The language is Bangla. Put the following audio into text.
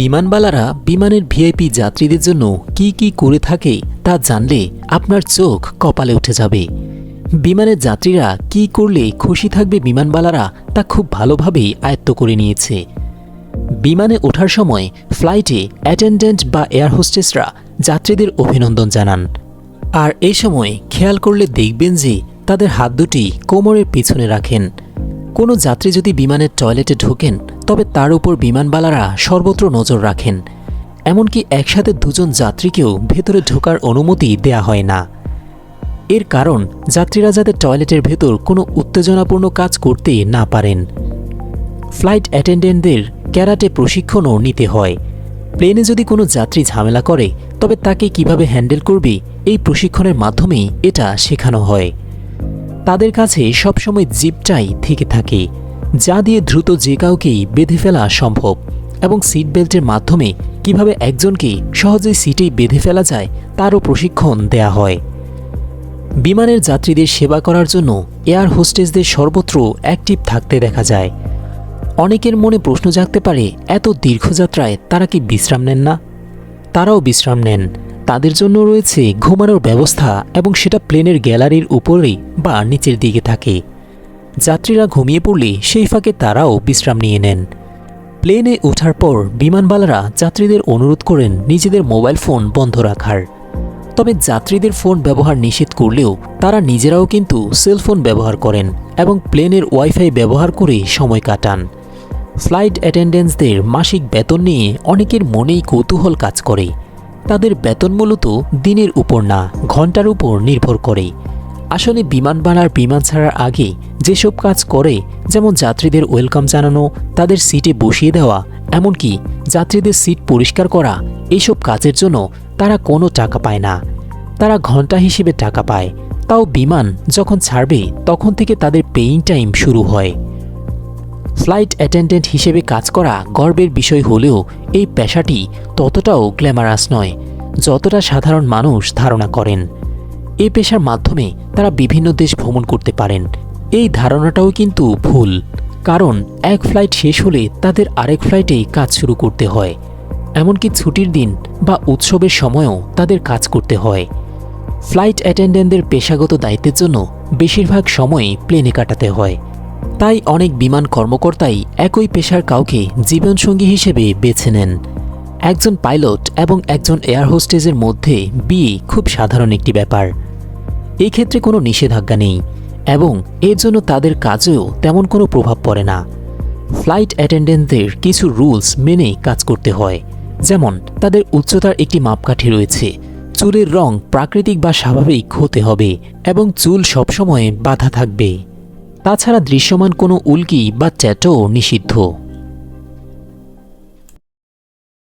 বিমানবালারা বিমানের ভিআইপি যাত্রীদের জন্য কি কি করে থাকে তা জানলে আপনার চোখ কপালে উঠে যাবে। বিমানের যাত্রীরা কি করলে খুশি থাকবে বিমানবালারা তা খুব ভালোভাবেই আয়ত্ত করে নিয়েছে। বিমানে ওঠার সময় ফ্লাইটে অ্যাটেন্ডেন্ট বা এয়ার হোস্টেসরা যাত্রীদের অভিনন্দন জানান। আর এই সময় খেয়াল করলে দেখবেন যে তাদের হাত দুটি কোমরের পিছনে রাখেন। কোনো যাত্রী যদি বিমানের টয়লেটে ঢোকেন তবে তার উপর বিমানবালারা সর্বত্র নজর রাখেন। এমনকি একসাথে দুজন যাত্রীকেও ভেতরে ঢোকার অনুমতি দেয়া হয় না। এর কারণ, যাত্রীরা যাতে টয়লেটের ভেতর কোনো উত্তেজনাপূর্ণ কাজ করতে না পারেন। ফ্লাইট অ্যাটেন্ডেন্টদের ক্যারাটে প্রশিক্ষণও নিতে হয়। প্লেনে যদি কোনো যাত্রী ঝামেলা করে, তবে তাকে কীভাবে হ্যান্ডেল করবে, এই প্রশিক্ষণের মাধ্যমেই এটা শেখানো হয়। তাদের কাছে সবসময় জিপটাই থেকে থাকে। যা দিয়ে দ্রুত যে কাউকেই বেঁধে ফেলা সম্ভব। এবং সিট বেল্টের মাধ্যমে কীভাবে একজনকে সহজেই সিটেই বেঁধে ফেলা যায়, তারও প্রশিক্ষণ দেয়া হয়। বিমানের যাত্রীদের সেবা করার জন্য এয়ার হোস্টেসদের সর্বত্র অ্যাক্টিভ থাকতে দেখা যায়। অনেকের মনে প্রশ্ন জাগতে পারে, এত দীর্ঘযাত্রায় তারা কি বিশ্রাম নেন না? তারাও বিশ্রাম নেন। তাদের জন্য রয়েছে ঘুমানোর ব্যবস্থা এবং সেটা প্লেনের গ্যালারির উপরেই বা নিচের দিকে থাকে। যাত্রীরা ঘুমিয়ে পড়লে সেই ফাঁকে তারাও বিশ্রাম নিয়ে নেন। প্লেনে ওঠার পর বিমানবালারা যাত্রীদের অনুরোধ করেন নিজেদের মোবাইল ফোন বন্ধ রাখার। তবে যাত্রীদের ফোন ব্যবহার নিষেধ করলেও তারা নিজেরাও কিন্তু সেলফোন ব্যবহার করেন এবং প্লেনের ওয়াইফাই ব্যবহার করে সময় কাটান। ফ্লাইট অ্যাটেন্ডেন্সদের মাসিক বেতন নিয়ে অনেকের মনেই কৌতূহল কাজ করে। তাদের বেতন মূলত দিনের উপর না, ঘণ্টার উপর নির্ভর করে আসলে বিমান বানার বিমান ছাড়ার আগে যেসব কাজ করে, যেমন যাত্রীদের ওয়েলকাম জানানো, তাদের সিটে বসিয়ে দেওয়া, এমনকি যাত্রীদের সিট পরিষ্কার করা এইসব কাজের জন্য তারা কোনো টাকা পায় না। তারা ঘণ্টা হিসেবে টাকা পায়। তাও বিমান যখন ছাড়বে, তখন থেকে তাদের পেইং টাইম শুরু হয়। ফ্লাইট অ্যাটেন্ডেন্ট হিসেবে কাজ করা গর্বের বিষয় হলেও এই পেশাটি ততটাও গ্ল্যামারাস নয়, যতটা সাধারণ মানুষ ধারণা করেন। এই পেশার মাধ্যমে তারা বিভিন্ন দেশ ভ্রমণ করতে পারেন। এই ধারণাটাও কিন্তু ভুল, কারণ এক ফ্লাইট শেষ হলে তাদের আরেক ফ্লাইটেই কাজ শুরু করতে হয়। এমনকি ছুটির দিন বা উৎসবের সময়ও তাদের কাজ করতে হয়। ফ্লাইট অ্যাটেন্ডেন্টদের পেশাগত দায়িত্বের জন্য বেশিরভাগ সময়ই প্লেনে কাটাতে হয়। তাই অনেক বিমান কর্মকর্তাই একই পেশার কাউকে জীবনসঙ্গী হিসেবে বেছে নেন। একজন পাইলট এবং একজন এয়ার হোস্টেজের মধ্যে বিয়ে খুব সাধারণ একটি ব্যাপার। এই ক্ষেত্রে কোনো নিষেধাজ্ঞা নেই এবং এর জন্য তাদের কাজেও তেমন কোনো প্রভাব পড়ে না। ফ্লাইট অ্যাটেন্ডেন্টদের কিছু রুলস মেনে কাজ করতে হয়। যেমন, তাদের উচ্চতার একটি মাপকাঠি রয়েছে। চুলের রং প্রাকৃতিক বা স্বাভাবিক হতে হবে এবং চুল সবসময় বাধা থাকবে। তাছাড়া দৃশ্যমান কোনো উল্কি বা ট্যাটো নিষিদ্ধ।